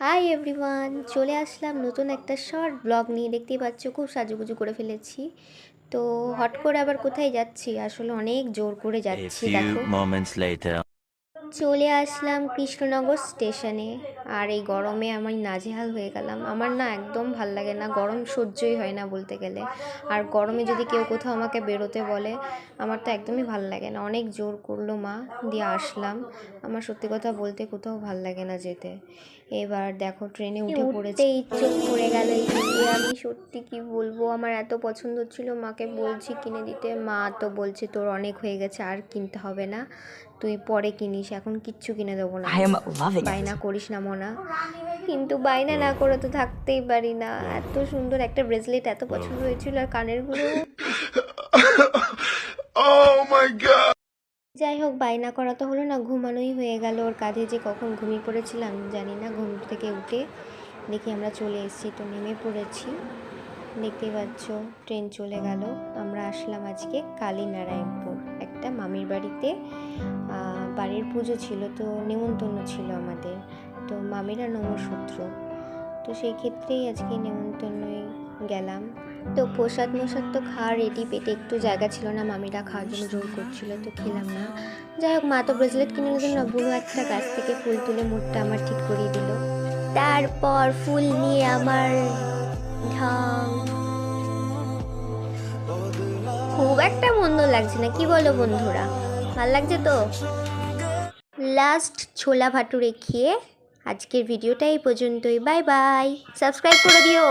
Hi everyone চলে আসলাম নতুন একটা শর্ট ব্লগ নিয়ে। দেখতেই পাচ্ছ খুব সাজুগুজু করে ফেলেছি। তো হট করে আবার কোথায় যাচ্ছি? আসলে অনেক জোর করে যাচ্ছি দেখো। চলে আসলাম কৃষ্ণনগর স্টেশনে আর এই গরমে আমি নাজেহাল হয়ে গেলাম। আমার না একদম ভালো লাগে না গরম সহ্যই হয় না বলতে গেলে। আর গরমে যদি কেউ কোথাও আমাকে বেরোতে বলে আমার তো একদমই ভালো লাগে না। অনেক জোর করল মা দিয়ে আসলাম। আমার সত্যি কথা বলতে কোথাও ভালো লাগে না যেতে। এবার দেখো ট্রেনে উঠে পড়েছে। এই চোখ পড়ে গেল এই আমি সত্যি কি বলব আমার এত পছন্দ ছিল মাকে বলছি কিনে দিতে। মা তো বলছে তোর অনেক হয়ে গেছে আর কিনতে হবে না। তুই পরে কিনিস এখন কিচ্ছু কিনে দেবো না. বায়না করিস না মোনা কিন্তু বায়না না করে তো থাকতেই পারি না। এত সুন্দর একটা ব্রেসলেট এত পছন্দ হয়েছিল আর কানেরগুলো যাই হোক বায়না করা তো হলো না ঘুমানোই হয়ে গেল। ওর কাঁধে যে কখন ঘুমিয়ে পড়েছিলাম জানি না ঘুম থেকে উঠে দেখি আমরা চলে এসেছি। তো নেমে পড়েছি। দেখতে পাচ্ছ ট্রেন চলে গেল। আমরা আসলাম আজকে কালীনারায়ণপুর। একটা মামির বাড়িতে বাড়ির পুজো ছিল তো নেমন্তন্ন ছিল আমাদের। তো মামিরা নমসূত্র তো সেই ক্ষেত্রেই আজকে নেমন্তন্নই গেলাম। তো প্রসাদ মশাদ তো খাওয়া রেডি পেটে একটু জায়গা ছিল না, মামিরা খাওয়ার জন্য জোর করছিল, তো খেলাম না। যাই হোক, মা তো ব্রেসলেট কিনে দিল না বুড়ো একটা গাছ থেকে ফুল তুলে মুখটা আমার ঠিক করিয়ে দিল। তারপর ফুল নিয়ে আমার ঢং। খুব একটা মন্দ লাগছে না, কি বলো বন্ধুরা? ভালো লাগছে তো? লাস্ট ছোলা ভাটুরে খেয়ে আজকের ভিডিওটা এই পর্যন্তই। Bye bye. সাবস্ক্রাইব করে দিও।